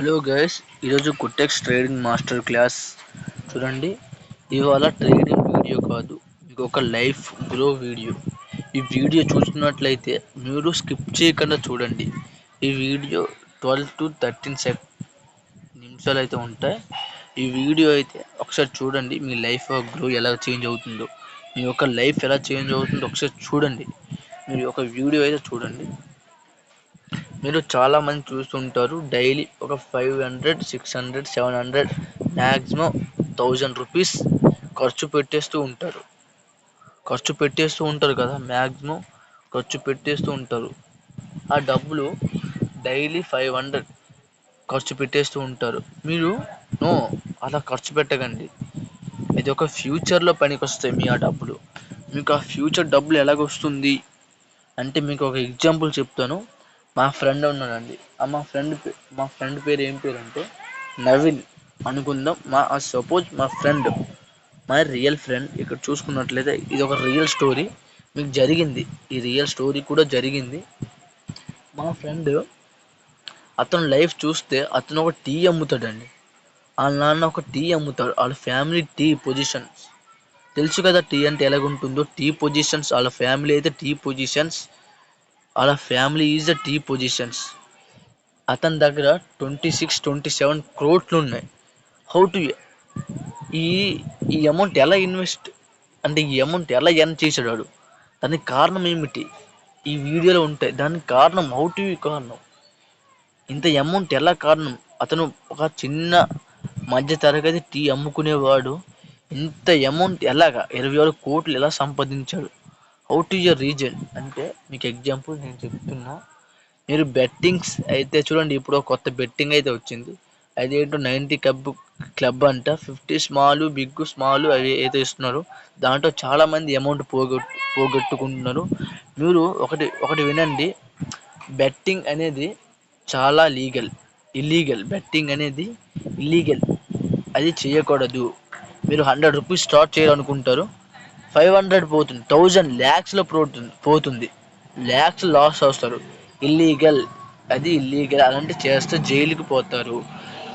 Hello guys ఈరోజు కుటెక్స్ trading master class చూడండి. ఇవాళ ట్రేడింగ్ వీడియో కాదు ఇది ఒక లైఫ్ గ్రో వీడియో ఈ వీడియో చూస్తున్నట్లయితే మీరు స్కిప్ చేయకుండా చూడండి. ఈ video twelve to thirteen sec నిమిషాలు అయితే ఉంటాయి. ఈ వీడియో అయితే ఒకసారి చూడండి మీ లైఫ్ గ్రో ఎలా చేంజ్ అవుతుందో. మీ యొక్క లైఫ్ ఎలా చేంజ్ అవుతుందో ఒకసారి చూడండి. మీరు ఒక వీడియో అయితే చూడండి. మీరు చాలా మంది చూస్తుంటారు డైలీ ఒక five hundred six hundred seven hundred maximum thousand rupees ఖర్చు పెట్టేస్తూ ఉంటారు. ఖర్చు పెట్టేస్తూ ఉంటారు కదా మ్యాక్సిమం ఖర్చు పెట్టేస్తూ ఉంటారు. ఆ డబ్బులు డైలీ ఫైవ్ హండ్రెడ్ ఖర్చు పెట్టేస్తూ ఉంటారు. మీరు నో అలా ఖర్చు పెట్టకండి. ఇది ఒక ఫ్యూచర్లో పనికి వస్తాయి మీ ఆ డబ్బులు. మీకు ఆ ఫ్యూచర్ డబ్బులు ఎలాగొస్తుంది? అంటే మీకు ఒక ఎగ్జాంపుల్ చెప్తాను. మా ఫ్రెండ్ ఉన్నాడండి. ఆ మా ఫ్రెండ్ పేరు మా ఫ్రెండ్ పేరు ఏం పేరు అంటే నవీన్ అనుకుందాం. మా సపోజ్ మా ఫ్రెండ్ మై రియల్ ఫ్రెండ్ ఇక్కడ చూసుకున్నట్లయితే ఇది ఒక రియల్ స్టోరీ మీకు జరిగింది. ఈ రియల్ స్టోరీ కూడా జరిగింది. మా ఫ్రెండ్ అతను లైఫ్ చూస్తే అతను ఒక టీ అమ్ముతాడండి. వాళ్ళ నాన్న ఒక టీ అమ్ముతాడు. వాళ్ళ ఫ్యామిలీ టీ పొజిషన్స్ తెలుసు కదా టీ అంటే ఎలాగుంటుందో? టీ పొజిషన్స్ వాళ్ళ ఫ్యామిలీ అయితే టీ పొజిషన్స్ వాళ్ళ family is the T positions అతని దగ్గర ట్వంటీ సిక్స్ ట్వంటీ సెవెన్ క్రోట్లు ఉన్నాయి హౌ టు ఈ ఈ అమౌంట్ ఎలా ఇన్వెస్ట్ అంటే ఈ అమౌంట్ ఎలా ఎర్న్ చేశాడు? వాడు దానికి కారణం ఏమిటి? ఈ వీడియోలో ఉంటాయి. దానికి కారణం హౌ టు కారణం. ఇంత అమౌంట్ ఎలా కారణం? అతను ఒక చిన్న మధ్య తరగతి టీ అమ్ముకునేవాడు. ఇంత అమౌంట్ ఎలాగా? ఇరవై ఆరు కోట్లు ఎలా సంపాదించాడు? అవుట్ యువర్ రీజన్ అంటే మీకు ఎగ్జాంపుల్ నేను చెప్తున్నా. మీరు బెట్టింగ్స్ అయితే చూడండి ఇప్పుడు కొత్త బెట్టింగ్ అయితే వచ్చింది. అదేంటో నైంటీ క్లబ్ క్లబ్ అంట. ఫిఫ్టీ స్మాల్ బిగ్ స్మాల్ అవి అయితే ఇస్తున్నారు. దాంట్లో చాలామంది అమౌంట్ పోగొట్టు పోగొట్టుకుంటున్నారు. మీరు ఒకటి ఒకటి వినండి. బెట్టింగ్ అనేది చాలా లీగల్ ఇల్లీగల్ బెట్టింగ్ అనేది ఇల్లీగల్ అది చేయకూడదు. మీరు హండ్రెడ్ రూపీస్ స్టార్ట్ చేయాలనుకుంటారు. ఫైవ్ హండ్రెడ్ పోతుంది. థౌజండ్ ల్యాక్స్లో పోతుంది పోతుంది. ల్యాక్స్ లాస్ వస్తారు ఇల్లీగల్ అది ఇల్లీగల్ అలాంటి చేస్తే జైలుకి పోతారు.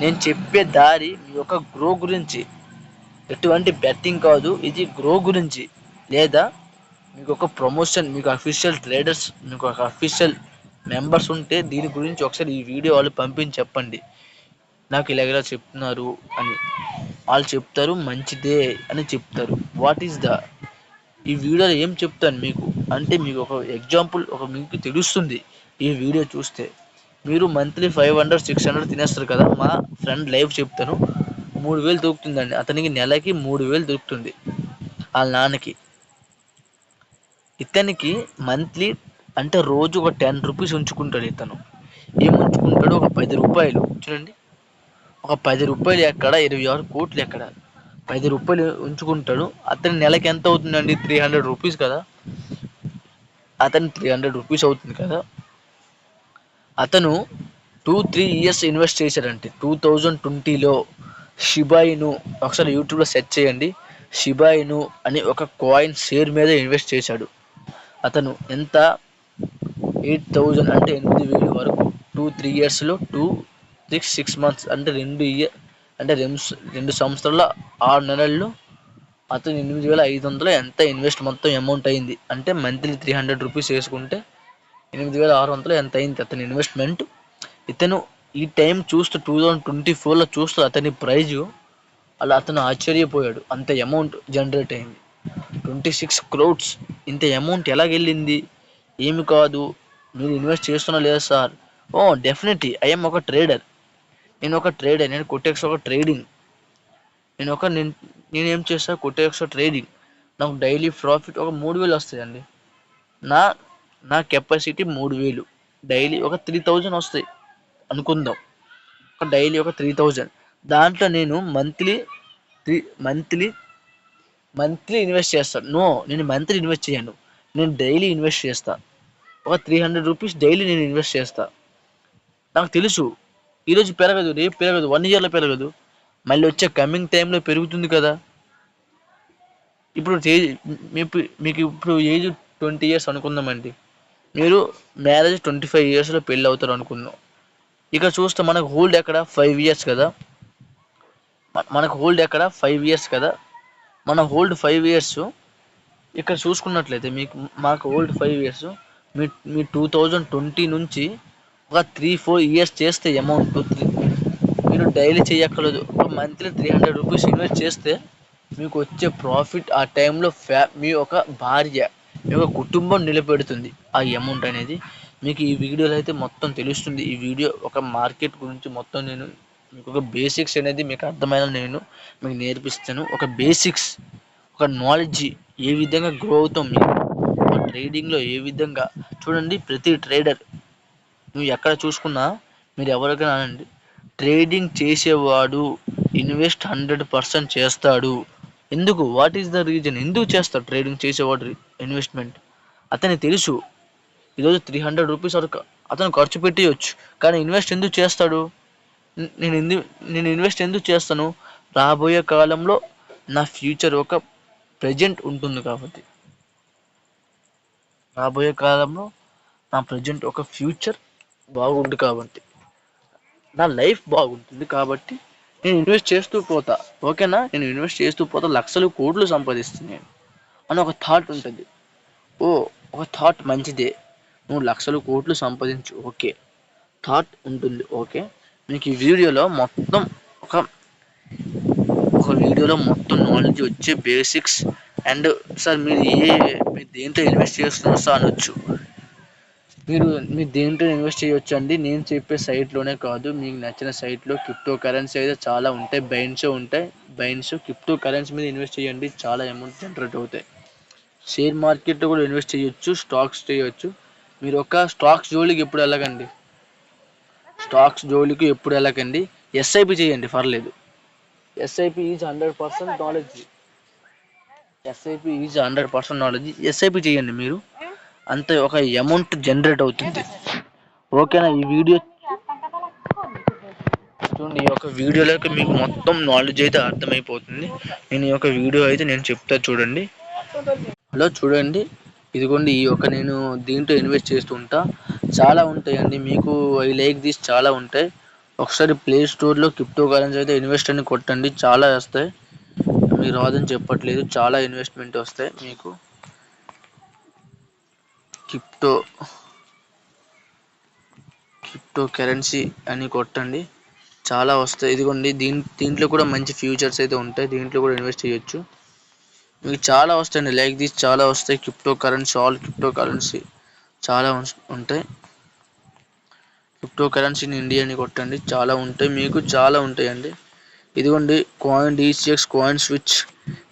నేను చెప్పే దారి మీ యొక్క గ్రో గురించి. ఎటువంటి బెట్టింగ్ కాదు ఇది గ్రో గురించి. లేదా మీకు ఒక ప్రమోషన్ మీకు అఫీషియల్ ట్రేడర్స్ మీకు ఒక అఫీషియల్ మెంబర్స్ ఉంటే దీని గురించి ఒకసారి ఈ వీడియో వాళ్ళు పంపించి చెప్పండి. నాకు ఇలాగ చెప్తున్నారు అని. వాళ్ళు చెప్తారు మంచిదే అని చెప్తారు. వాట్ ఈస్ ద ఈ వీడియోలో ఏం చెప్తాను మీకు? అంటే మీకు ఒక ఎగ్జాంపుల్ ఒక మీకు తెలుస్తుంది ఈ వీడియో చూస్తే. మీరు monthly five hundred six hundred తినేస్తారు కదా మా ఫ్రెండ్ లైఫ్ చెప్తాను. మూడు వేలు దొరుకుతుందండి. అతనికి నెలకి మూడు వేలు దొరుకుతుంది. వాళ్ళ నాన్నకి. ఇతనికి మంత్లీ అంటే రోజు ఒక టెన్ రూపీస్ ఉంచుకుంటాడు ఇతను. ఏం ఉంచుకుంటాడు? ఒక పది రూపాయలు. చూడండి. ఒక పది రూపాయలు ఎక్కడ? ఇరవై ఆరు కోట్లు ఎక్కడ? ఐదు రూపాయలు ఉంచుకుంటాడు. అతని నెలకి ఎంత అవుతుందండి? త్రీ హండ్రెడ్ రూపీస్ కదా. అతను త్రీ హండ్రెడ్ రూపీస్ అవుతుంది కదా. అతను టూ త్రీ ఇయర్స్ ఇన్వెస్ట్ చేశాడంటే టూ థౌజండ్ ట్వంటీలో షిబాయిను ఒకసారి యూట్యూబ్లో సెర్చ్ చేయండి. షిబాయిను అని ఒక కాయిన్ షేర్ మీద ఇన్వెస్ట్ చేశాడు. అతను ఎంత? ఎయిట్ థౌజండ్ అంటే ఎనిమిది వేలు వరకు. టూ త్రీ ఇయర్స్లో టూ సిక్స్ సిక్స్ మంత్స్ అంటే రెండు ఇయర్ అంటే రెండు రెండు సంవత్సరాల ఆరు నెలల్లో అతను ఎనిమిది వేల ఐదు వందలు ఎంత ఇన్వెస్ట్ మొత్తం అమౌంట్ అయింది. అంటే మంత్లీ త్రీ హండ్రెడ్ రూపీస్ వేసుకుంటే ఎనిమిది వేల ఆరు వందలు ఎంత అయింది అతని ఇన్వెస్ట్మెంట్. ఇతను ఈ టైం చూస్తూ టూ థౌజండ్ ట్వంటీ ఫోర్లో చూస్తూ అతని ప్రైజు అలా అతను ఆశ్చర్యపోయాడు. అంత అమౌంట్ జనరేట్ అయింది. ట్వంటీ సిక్స్ క్రౌడ్స్ ఇంత అమౌంట్ ఎలాగెళ్ళింది ఏమి కాదు మీరు ఇన్వెస్ట్ చేస్తున్నా లేదా సార్? ఓ డెఫినెట్లీ ఐఎమ్ ఒక ట్రేడర్. నేను ఒక ట్రేడర్ నేను కొట్టేక్స్ ఒక ట్రేడింగ్ నేను ఒక నేను నేనేం చేస్తా? కొట్టేక్స్ ట్రేడింగ్ నాకు డైలీ ప్రాఫిట్ ఒక మూడు వేలు వస్తాయండి. నా నా కెపాసిటీ మూడు వేలు. డైలీ ఒక త్రీ థౌజండ్ వస్తాయి. అనుకుందాం. ఒక డైలీ ఒక త్రీ థౌజండ్ దాంట్లో నేను monthly three monthly monthly invest చేస్తాను నో నేను మంత్లీ ఇన్వెస్ట్ చేయను. నేను డైలీ ఇన్వెస్ట్ చేస్తాను ఒక త్రీ హండ్రెడ్ రూపీస్ డైలీ నేను ఇన్వెస్ట్ చేస్తాను నాకు తెలుసు. ఈరోజు పెరగదు రేపు పెరగదు వన్ ఇయర్లో పెరగదు. మళ్ళీ వచ్చే కమింగ్ టైంలో పెరుగుతుంది కదా. ఇప్పుడు మీకు మీకు ఇప్పుడు ఏజ్ ట్వంటీ ఇయర్స్ అనుకుందామండి. మీరు మ్యారేజ్ ట్వంటీ ఫైవ్ ఇయర్స్లో పెళ్ళి అవుతారు అనుకుందాం. ఇక్కడ చూస్తే మనకు హోల్డ్ ఎక్కడ? ఫైవ్ ఇయర్స్ కదా. మనకు హోల్డ్ ఎక్కడ? ఫైవ్ ఇయర్స్ కదా. మన హోల్డ్ ఫైవ్ ఇయర్స్ ఇక్కడ చూసుకున్నట్లయితే మీకు మాకు ఓల్డ్ ఫైవ్ ఇయర్స్ మీ మీ టూ థౌజండ్ ట్వంటీ నుంచి ఒక త్రీ ఫోర్ ఇయర్స్ చేస్తే అమౌంట్ మీరు డైలీ చేయక్కర్లేదు. ఒక monthly three hundred rupees invest చేస్తే మీకు వచ్చే ప్రాఫిట్ ఆ టైంలో ఫ్యా మీ ఒక భార్య మీ యొక్క కుటుంబం నిలబెడుతుంది. ఆ అమౌంట్ అనేది మీకు ఈ వీడియోలో అయితే మొత్తం తెలుస్తుంది. ఈ వీడియో ఒక మార్కెట్ గురించి మొత్తం నేను మీకు ఒక బేసిక్స్ అనేది మీకు అర్థమైన నేను మీకు నేర్పిస్తాను. ఒక బేసిక్స్ ఒక నాలెడ్జ్ ఏ విధంగా గ్రో అవుతాం మీకు ట్రేడింగ్లో ఏ విధంగా చూడండి. ప్రతి ట్రేడర్ నువ్వు ఎక్కడ చూసుకున్నా మీరు ఎవరికైనా అనండి. ట్రేడింగ్ చేసేవాడు ఇన్వెస్ట్ హండ్రెడ్ పర్సెంట్ చేస్తాడు. ఎందుకు? వాట్ ఈస్ ద రీజన్ ఎందుకు చేస్తాడు ట్రేడింగ్ చేసేవాడు ఇన్వెస్ట్మెంట్? అతనికి తెలుసు. ఈరోజు త్రీ హండ్రెడ్ రూపీస్ వరకు అతను ఖర్చు పెట్టేయచ్చు. కానీ ఇన్వెస్ట్ ఎందుకు చేస్తాడు? నేను ఎందుకు నేను ఇన్వెస్ట్ ఎందుకు చేస్తాను? రాబోయే కాలంలో నా ఫ్యూచర్ ఒక ప్రజెంట్ ఉంటుంది కాబట్టి. రాబోయే కాలంలో నా ప్రజెంట్ ఒక ఫ్యూచర్ బాగుంది కాబట్టి. నా లైఫ్ బాగుంటుంది కాబట్టి నేను ఇన్వెస్ట్ చేస్తూ పోతా. ఓకేనా? నేను ఇన్వెస్ట్ చేస్తూ పోతా. లక్షలు కోట్లు సంపాదిస్తున్నాను అని ఒక థాట్ ఉంటుంది. ఓ ఒక థాట్ మంచిదే. నువ్వు లక్షలు కోట్లు సంపాదించు. ఓకే. థాట్ ఉంటుంది. ఓకే. మీకు ఈ వీడియోలో మొత్తం ఒక ఒక వీడియోలో మొత్తం నాలెడ్జ్ వచ్చే బేసిక్స్ అండ్ సార్ మీరు ఏ మీరు దేంతో ఇన్వెస్ట్ చేస్తున్నారు సార్ అనొచ్చు. మీరు మీరు దేంట్లో ఇన్వెస్ట్ చేయొచ్చు అండి నేను చెప్పే సైట్లోనే కాదు. మీకు నచ్చిన సైట్లో క్రిప్టో కరెన్సీ అయితే చాలా ఉంటాయి. బైన్స్ ఉంటాయి. బైన్స్ క్రిప్టో కరెన్సీ మీద ఇన్వెస్ట్ చేయండి. చాలా అమౌంట్ జనరేట్ అవుతాయి. షేర్ మార్కెట్లో కూడా ఇన్వెస్ట్ చేయొచ్చు. స్టాక్స్ చేయొచ్చు. మీరు ఒక స్టాక్స్ జోలికి ఎప్పుడు వెళ్ళకండి. స్టాక్స్ జోలికి ఎప్పుడు వెళ్ళకండి. ఎస్ఐపి చేయండి. పర్లేదు. SIP is hundred percent knowledge SIP is hundred percent knowledge SIP చేయండి మీరు. అంత ఒక అమౌంట్ జనరేట్ అవుతుంది. ఓకేనా ఈ వీడియో చూడండి ఈ యొక్క వీడియోలోకి మీకు మొత్తం నాలెడ్జ్ అయితే అర్థమైపోతుంది. నేను ఈ యొక్క వీడియో అయితే నేను చెప్తా చూడండి. హలో చూడండి. ఇదిగోండి ఈ యొక్క నేను దీంట్లో ఇన్వెస్ట్ చేస్తుంటా చాలా ఉంటాయండి మీకు ఐ లైక్ దిస్ చాలా ఉంటాయి. ఒకసారి ప్లే స్టోర్లో క్రిప్టో కరెన్సీ అయితే ఇన్వెస్ట్ అని కొట్టండి చాలా వస్తాయి. మీరు రాదని చెప్పట్లేదు చాలా ఇన్వెస్ట్మెంట్ వస్తాయి మీకు. క్రిప్టో క్రిప్టో కరెన్సీ అని కొట్టండి. చాలా వస్తాయి. ఇదిగోండి దీని దీంట్లో కూడా మంచి ఫ్యూచర్స్ అయితే ఉంటాయి. దీంట్లో కూడా ఇన్వెస్ట్ చేయొచ్చు. మీకు చాలా వస్తాయండి. లైక్ దీస్ చాలా వస్తాయి. Crypto currency all crypto currency చాలా ఉంటాయి. క్రిప్టో కరెన్సీని ఇండియాని కొట్టండి. చాలా ఉంటాయి. మీకు చాలా ఉంటాయండి. ఇదిగోండి కాయిన్ డిసిఎక్స్ కాయిన్ స్విచ్.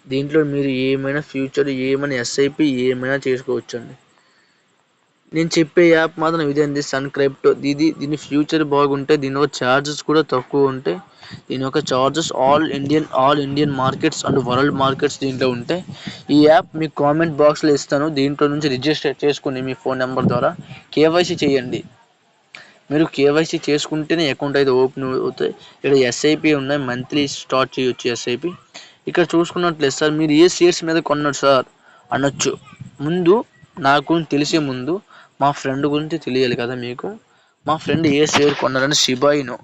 దీంట్లో మీరు ఏమైనా ఫ్యూచర్ ఏమైనా ఎస్ఐపి ఏమైనా చేసుకోవచ్చు అండి నేను చెప్పే యాప్ మాత్రం ఇదేంది సన్ క్రిప్టో ఇది దీని ఫ్యూచర్ బాగుంటే దీని ఒక ఛార్జెస్ కూడా తక్కువ ఉంటాయి దీని యొక్క charges all Indian all Indian markets and world markets దీంట్లో ఉంటాయి ఈ యాప్ మీకు కామెంట్ బాక్స్లో ఇస్తాను. దీంట్లో నుంచి రిజిస్టర్ చేసుకుని మీ ఫోన్ నెంబర్ ద్వారా. కేవైసీ చేయండి. మీరు కేవైసీ చేసుకుంటేనే అకౌంట్ అయితే ఓపెన్ అవుతాయి. ఇక్కడ ఎస్ఐపి ఉన్నాయి మంత్లీ స్టార్ట్ చేయొచ్చు ఎస్ఐపి ఇక్కడ చూసుకున్నట్లేదు సార్ మీరు ఏ షేర్స్ మీద కొన్నారు సార్? అనొచ్చు. ముందు నాకు తెలిసే ముందు మా ఫ్రెండ్ గురించి తెలియాలి కదా మీకు? మా ఫ్రెండ్ ఏ షేర్ కొన్నారని షిబాయినో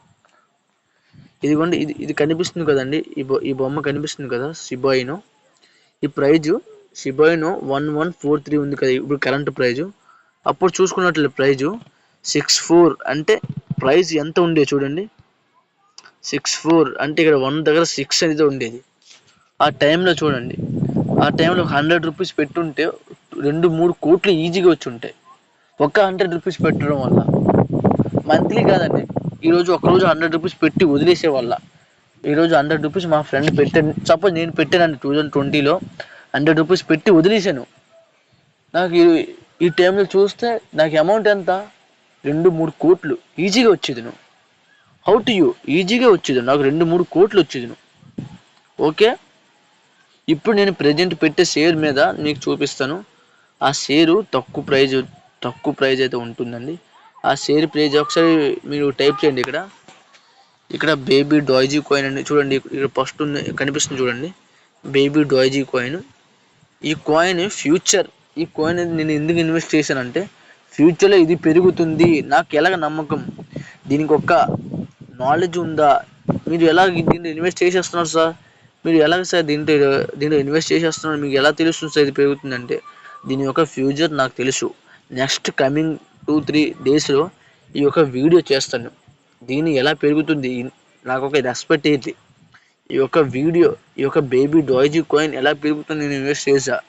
ఇదిగోండి ఇది ఇది కనిపిస్తుంది కదండి. ఈ బొ ఈ బొమ్మ కనిపిస్తుంది కదా షిబాయినో ఈ ప్రైజు షిబాయినో వన్ వన్ ఫోర్ త్రీ ఉంది కదా ఇప్పుడు కరెంట్ ప్రైజు. అప్పుడు చూసుకున్నట్లు ప్రైజు. సిక్స్ ఫోర్ అంటే ప్రైస్ ఎంత ఉండే చూడండి. సిక్స్ ఫోర్ అంటే ఇక్కడ వన్ దగ్గర సిక్స్ అనేది ఉండేది. ఆ టైంలో చూడండి. ఆ టైంలో హండ్రెడ్ రూపీస్ పెట్టుంటే రెండు మూడు కోట్లు ఈజీగా వచ్చి ఉంటాయి ఒక్క హండ్రెడ్ రూపీస్ పెట్టడం వల్ల. మంత్లీ కాదండి. ఈరోజు ఒకరోజు హండ్రెడ్ రూపీస్ పెట్టి వదిలేసే వల్ల. ఈరోజు హండ్రెడ్ రూపీస్ మా ఫ్రెండ్ పెట్టాను సపోజ్ నేను పెట్టానండి టూ థౌజండ్ ట్వంటీలో హండ్రెడ్ రూపీస్ పెట్టి వదిలేసాను. నాకు ఈ టైంలో చూస్తే నాకు అమౌంట్ ఎంత? రెండు మూడు కోట్లు. ఈజీగా వచ్చేది నువ్వు హౌ టు యూ ఈజీగా వచ్చేది నాకు రెండు మూడు కోట్లు వచ్చేది నువ్వు ఓకే ఇప్పుడు నేను ప్రజెంట్ పెట్టే షేర్ మీద నీకు చూపిస్తాను. ఆ షేరు తక్కువ ప్రైజ్ తక్కువ ప్రైజ్ అయితే ఉంటుందండి. ఆ షేర్ ప్రైజ్ ఒకసారి మీరు టైప్ చేయండి ఇక్కడ. ఇక్కడ బేబీ డాయిజీ కాయిన్ అండి చూడండి. ఇక్కడ ఫస్ట్ ఉంది కనిపిస్తుంది చూడండి. Baby doge coin. ఈ కాయిన్ ఫ్యూచర్. ఈ కాయిన్ నేను ఎందుకు ఇన్వెస్ట్ చేశానంటే ఫ్యూచర్లో ఇది పెరుగుతుంది. నాకు ఎలాగ నమ్మకం? దీనికి ఒక నాలెడ్జ్ ఉందా? మీరు ఎలా దీంట్లో ఇన్వెస్ట్ చేసేస్తున్నారు సార్? మీరు ఎలాగ సార్ దీంట్లో దీంట్లో ఇన్వెస్ట్ చేసేస్తున్నారు? మీకు ఎలా తెలుస్తుంది సార్ ఇది పెరుగుతుందంటే? దీని యొక్క ఫ్యూచర్ నాకు తెలుసు. నెక్స్ట్ కమింగ్ టూ త్రీ డేస్లో ఈ యొక్క వీడియో చేస్తాను. దీన్ని ఎలా పెరుగుతుంది? నాకు ఒక రెస్పెక్ట్ అయింది. ఈ యొక్క వీడియో ఈ యొక్క బేబీ డాయిజీ కాయిన్ ఎలా పెరుగుతుంది నేను ఇన్వెస్ట్ చేసా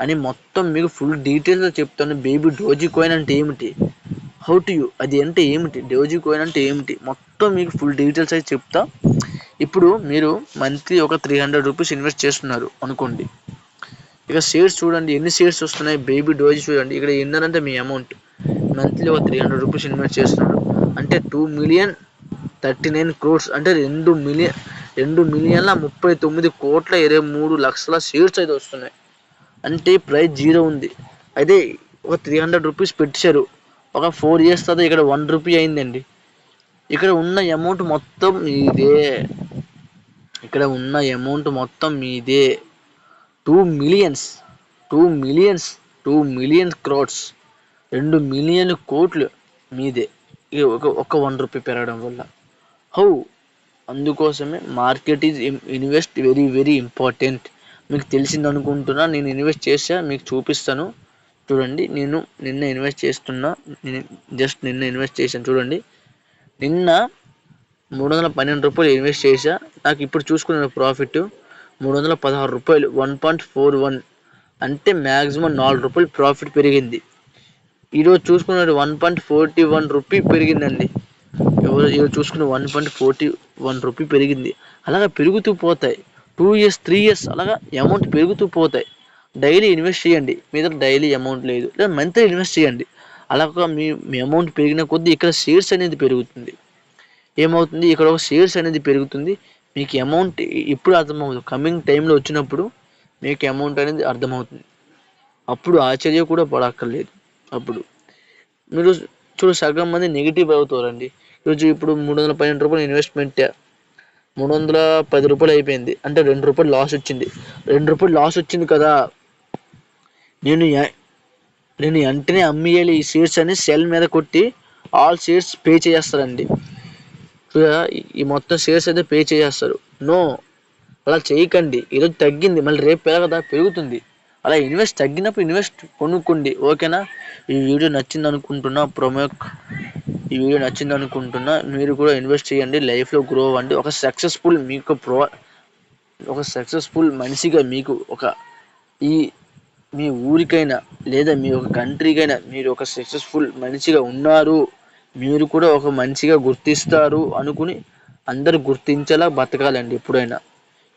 అని మొత్తం మీకు ఫుల్ డీటెయిల్స్గా చెప్తాను. బేబీ డోజీ కాయిన్ అంటే ఏమిటి? How to you? అది అంటే ఏమిటి? డోజీ కాయిన్ అంటే ఏమిటి? మొత్తం మీకు ఫుల్ డీటెయిల్స్ అయితే చెప్తా. ఇప్పుడు మీరు మంత్లీ ఒక త్రీ హండ్రెడ్ రూపీస్ ఇన్వెస్ట్ చేస్తున్నారు అనుకోండి. ఇక షేర్స్ చూడండి ఎన్ని షేర్స్ వస్తున్నాయి? బేబీ డోజ్ చూడండి. ఇక్కడ ఎన్నరంటే మీ అమౌంట్ మంత్లీ ఒక త్రీ హండ్రెడ్ రూపీస్ ఇన్వెస్ట్ చేస్తున్నాడు. అంటే two million thirty nine crores అంటే రెండు మిలియన్ రెండు మిలియన్ల ముప్పై తొమ్మిది కోట్ల ఇరవై మూడు లక్షల షేర్స్ అయితే వస్తున్నాయి. అంటే ప్రైస్ జీరో ఉంది. అయితే ఒక త్రీ హండ్రెడ్ రూపీస్ పెట్టారు ఒక ఫోర్ ఇయర్స్ తర్వాత ఇక్కడ వన్ రూపీ అయిందండి. ఇక్కడ ఉన్న అమౌంట్ మొత్తం ఇదే. ఇక్కడ ఉన్న అమౌంట్ మొత్తం మీదే two millions two millions two million crores రెండు మిలియన్ కోట్లు మీదే. ఒక ఒక వన్ రూపీ పెరగడం వల్ల. హౌ? అందుకోసమే market is invest very very important. మీకు తెలిసింది అనుకుంటున్నా నేను ఇన్వెస్ట్ చేసా మీకు చూపిస్తాను. చూడండి నేను నిన్న ఇన్వెస్ట్ చేస్తున్నా జస్ట్ నిన్న ఇన్వెస్ట్ చేశాను చూడండి. నిన్న మూడు వందల పన్నెండు రూపాయలు ఇన్వెస్ట్ చేశా. నాకు ఇప్పుడు చూసుకున్న ప్రాఫిట్ మూడు వందల పదహారు రూపాయలు వన్ పాయింట్ ఫోర్ వన్ అంటే మ్యాక్సిమం నాలుగు రూపాయలు ప్రాఫిట్ పెరిగింది. ఈరోజు చూసుకున్నట్టు one point forty one rupee పెరిగిందండి. ఎవరు ఈరోజు చూసుకున్న one point forty one rupee పెరిగింది. అలాగా పెరుగుతూ పోతాయి. టూ ఇయర్స్ త్రీ ఇయర్స్ అలాగా అమౌంట్ పెరుగుతూ పోతాయి. డైలీ ఇన్వెస్ట్ చేయండి. మీ దగ్గర డైలీ అమౌంట్ లేదు. లేదా మంత్లీ ఇన్వెస్ట్ చేయండి. అలాగా మీ మీ అమౌంట్ పెరిగిన కొద్దీ ఇక్కడ షేర్స్ అనేది పెరుగుతుంది. ఏమవుతుంది? ఇక్కడ ఒక షేర్స్ అనేది పెరుగుతుంది. మీకు అమౌంట్ ఇప్పుడు అర్థమవుతుంది. కమింగ్ టైంలో వచ్చినప్పుడు మీకు అమౌంట్ అనేది అర్థమవుతుంది. అప్పుడు ఆశ్చర్య కూడా పడక్కర్లేదు. అప్పుడు మీరు చూడు సగం మంది నెగిటివ్ అవుతారండి. ఈరోజు ఇప్పుడు మూడు వందల పన్నెండు రూపాయలు ఇన్వెస్ట్మెంట్ మూడు వందల పది రూపాయలు అయిపోయింది. అంటే రెండు రూపాయలు లాస్ వచ్చింది. రెండు రూపాయలు లాస్ వచ్చింది కదా. నేను నేను వెంటనే అమ్మేయాలి ఈ షేర్స్ అని సెల్ మీద కొట్టి ఆల్ షేర్స్ పే చేస్తారండి. ఈ మొత్తం షేర్స్ అయితే పే చేసేస్తారు. నో అలా చేయకండి. ఈరోజు తగ్గింది. మళ్ళీ రేపు పెరగదా పెరుగుతుంది. అలా ఇన్వెస్ట్ తగ్గినప్పుడు ఇన్వెస్ట్ కొనుక్కోండి. ఓకేనా? ఈ వీడియో నచ్చింది అనుకుంటున్నా ప్రొమో ఈ వీడియో నచ్చింది అనుకుంటున్నా మీరు కూడా ఇన్వెస్ట్ చేయండి. లైఫ్లో గ్రో అవ్వండి. ఒక సక్సెస్ఫుల్ మీకు ప్రో ఒక సక్సెస్ఫుల్ మనిషిగా మీకు ఒక ఈ మీ ఊరికైనా లేదా మీ ఒక కంట్రీకైనా మీరు ఒక సక్సెస్ఫుల్ మనిషిగా ఉన్నారు. మీరు కూడా ఒక మంచిగా గుర్తిస్తారు అనుకుని అందరు గుర్తించేలా బతకాలండి ఎప్పుడైనా.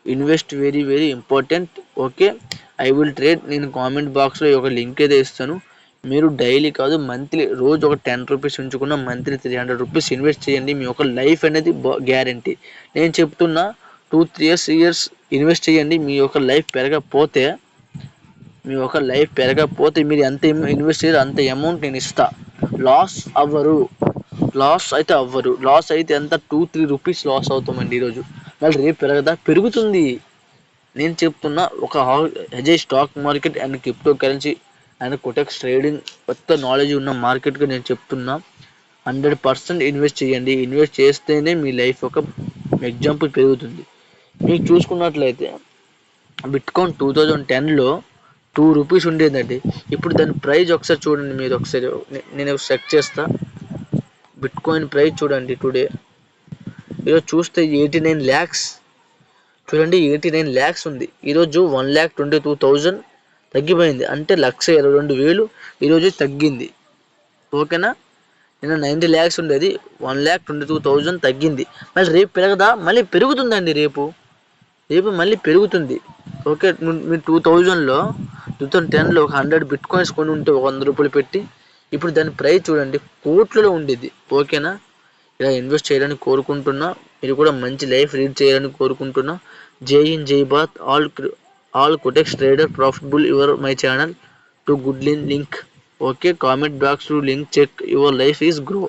Invest very very important. Okay? I will trade. నేను కామెంట్ బాక్స్లో ఒక లింక్ అయితే ఇస్తాను. మీరు డైలీ కాదు మంత్లీ రోజు ఒక టెన్ రూపీస్ ఉంచుకున్న monthly three hundred rupees invest చేయండి. మీ యొక్క లైఫ్ అనేది గ్యారంటీ. నేను చెప్తున్నా two three years years invest చేయండి. మీ యొక్క లైఫ్ పెరగకపోతే మీ యొక్క లైఫ్ పెరగకపోతే మీరు ఎంత ఇన్వెస్ట్ చేయరు అంత అమౌంట్ నేను ఇస్తా. లాస్ అవ్వరు. లాస్ అయితే అవ్వరు లాస్ అయితే ఎంత? టూ త్రీ రూపీస్ లాస్ అవుతామండి ఈరోజు. మళ్ళీ రేపు పెరగదా? పెరుగుతుంది. నేను చెప్తున్నా ఒక హెజే stock market and crypto currency and Quotex trading కొత్త నాలెడ్జ్ ఉన్న మార్కెట్గా నేను చెప్తున్నా హండ్రెడ్ పర్సెంట్ ఇన్వెస్ట్ చేయండి. ఇన్వెస్ట్ చేస్తేనే మీ లైఫ్ ఒక ఎగ్జాంపుల్ పెరుగుతుంది. మీకు చూసుకున్నట్లయితే బిట్కాయిన్ టూ థౌజండ్ టెన్లో టూ రూపీస్ ఉండేదండి. ఇప్పుడు దాని ప్రైజ్ ఒకసారి చూడండి మీరు ఒకసారి. నేను చెక్ బిట్కాయిన్ ప్రైస్ చూడండి టుడే ఈరోజు చూస్తే ఎయిటీ నైన్ ల్యాక్స్ చూడండి ఎయిటీ నైన్ ల్యాక్స్ ఉంది. ఈరోజు one lakh twenty two thousand తగ్గిపోయింది. అంటే లక్ష ఇరవై రెండు వేలు ఈరోజు తగ్గింది. ఓకేనా నిన్న నైంటీ ల్యాక్స్ ఉండేది. One lakh twenty two thousand తగ్గింది. మళ్ళీ రేపు పెరగదా? మళ్ళీ పెరుగుతుందండి రేపు. రేపు మళ్ళీ పెరుగుతుంది. ఓకే మీరు టూ థౌజండ్లో టూ థౌజండ్ టెన్లో ఒక హండ్రెడ్ బిట్ కాయిన్స్ కొని ఉంటే ఒక వంద రూపాయలు పెట్టి ఇప్పుడు దాని ప్రైస్ చూడండి కోట్లలో ఉండేది. ఓకేనా ఇలా ఇన్వెస్ట్ చేయాలని కోరుకుంటున్నా. మీరు కూడా మంచి లైఫ్ లీడ్ చేయాలని కోరుకుంటున్నా. జై ఇన్ జై bath all all Quotex trader profitable your my channel to good link okay comment box to link check your life is grow